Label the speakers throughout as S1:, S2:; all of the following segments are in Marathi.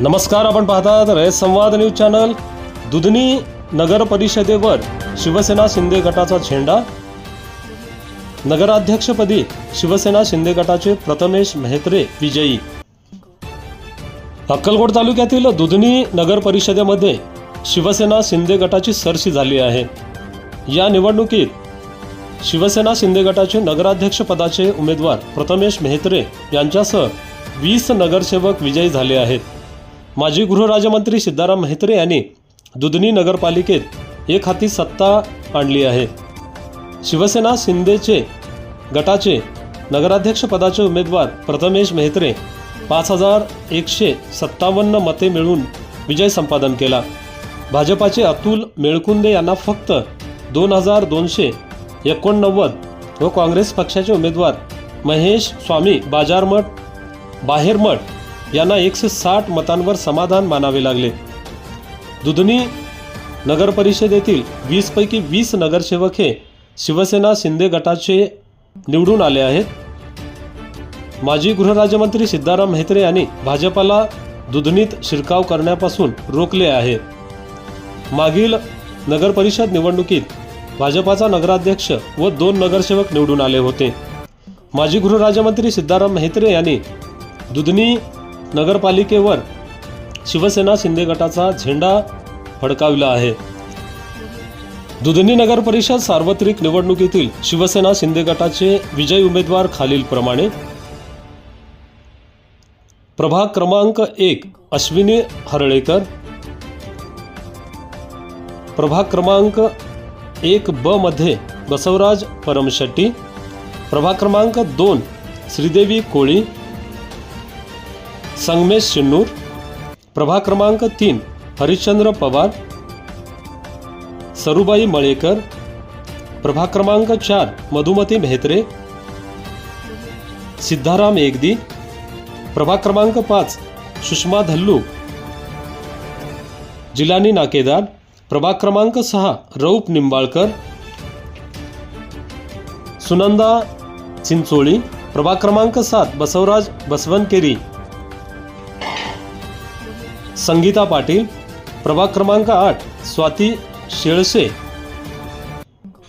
S1: नमस्कार आपण पाहतात रयत संवाद न्यूज चॅनल. दुधनी नगर परिषदेवर शिवसेना शिंदे गटाचा झेंडा. नगराध्यक्षपदी शिवसेना शिंदे गटाचे प्रथमेश मेहत्रे विजयी. अक्कलकोट तालुक्यातील दुधनी नगर परिषदेमध्ये शिवसेना शिंदे गटाची सरशी झाली आहे. या निवडणुकीत शिवसेना शिंदे गटाचे नगराध्यक्षपदाचे उमेदवार प्रथमेश मेहत्रे यांच्यासह वीस नगरसेवक विजयी झाले आहेत. माजी गृहराज्यमंत्री सिद्धाराम मेहत्रे यांनी दुधनी नगरपालिकेत एक हाती सत्ता आणली आहे. शिवसेना शिंदेचे गटाचे नगराध्यक्षपदाचे उमेदवार प्रथमेश मेहत्रे पाच हजार एकशे सत्तावन्न मते मिळवून विजय संपादन केला. भाजपाचे अतुल मेळकुंदे यांना फक्त दोन हजार दोनशे एकोणनव्वद व काँग्रेस पक्षाचे उमेदवार महेश स्वामी बाजारमठ बाहेरमठ यांना एकशे साठ मतांवर समाधान मानावे लागले. दुधनी नगरपरिषदेतील वीसपैकी वीस नगरसेवक हे शिवसेना शिंदे गटाचे निवडून आले आहेत. माजी गृहराज्यमंत्री सिद्धाराम म्हेत्रे यांनी भाजपाला दुधनीत शिरकाव करण्यापासून रोखले आहे. मागील नगरपरिषद निवडणुकीत भाजपाचा नगराध्यक्ष व दोन नगरसेवक निवडून आले होते. माजी गृहराज्यमंत्री सिद्धाराम म्हेत्रे यांनी दुधनी नगरपालिकेवर शिवसेना शिंदे गटाचा झेंडा फडकाविला आहे. दुधनी नगर परिषद सार्वत्रिक निवडणुकीतील शिवसेना शिंदे गटाचे विजयी उमेदवार खालीलप्रमाणे प्रभाग क्रमांक एक अश्विनी हरळेकर. प्रभाग क्रमांक एक ब मध्ये बसवराज परमशेट्टी. प्रभाग क्रमांक दोन श्रीदेवी कोळी. संगमेश शिन्नूर. प्रभाग क्रमांक तीन हरिश्चंद्र पवार. सरुबाई मळेकर प्रभाग क्रमांक चार मधुमती मेहत्रे सिद्धाराम एकदी प्रभाग क्रमांक पाच सुषमा धल्लू जिलानी नाकेदार प्रभाग क्रमांक सहा रौप निंबाळकर सुनंदा चिंचोळी प्रभाग क्रमांक सात बसवराज बसवनकेरी संगीता पाटील प्रभाग क्रमांक आठ स्वाती शेळसे.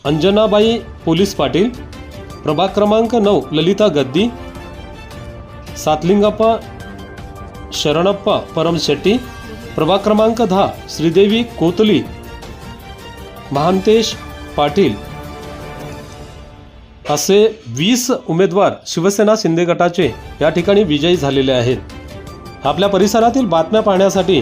S1: अंजनाबाई पोलीस पाटील. प्रभाग क्रमांक नऊ ललिता गद्दी. सातलिंगप्पा शरणप्पा परमशेट्टी प्रभाग क्रमांक दहा श्रीदेवी कोतली. महांतेश पाटील. असे वीस उमेदवार शिवसेना शिंदे गटाचे या ठिकाणी विजयी झालेले आहेत. आपल्या परिसरातील बातम्या पाहण्यासाठी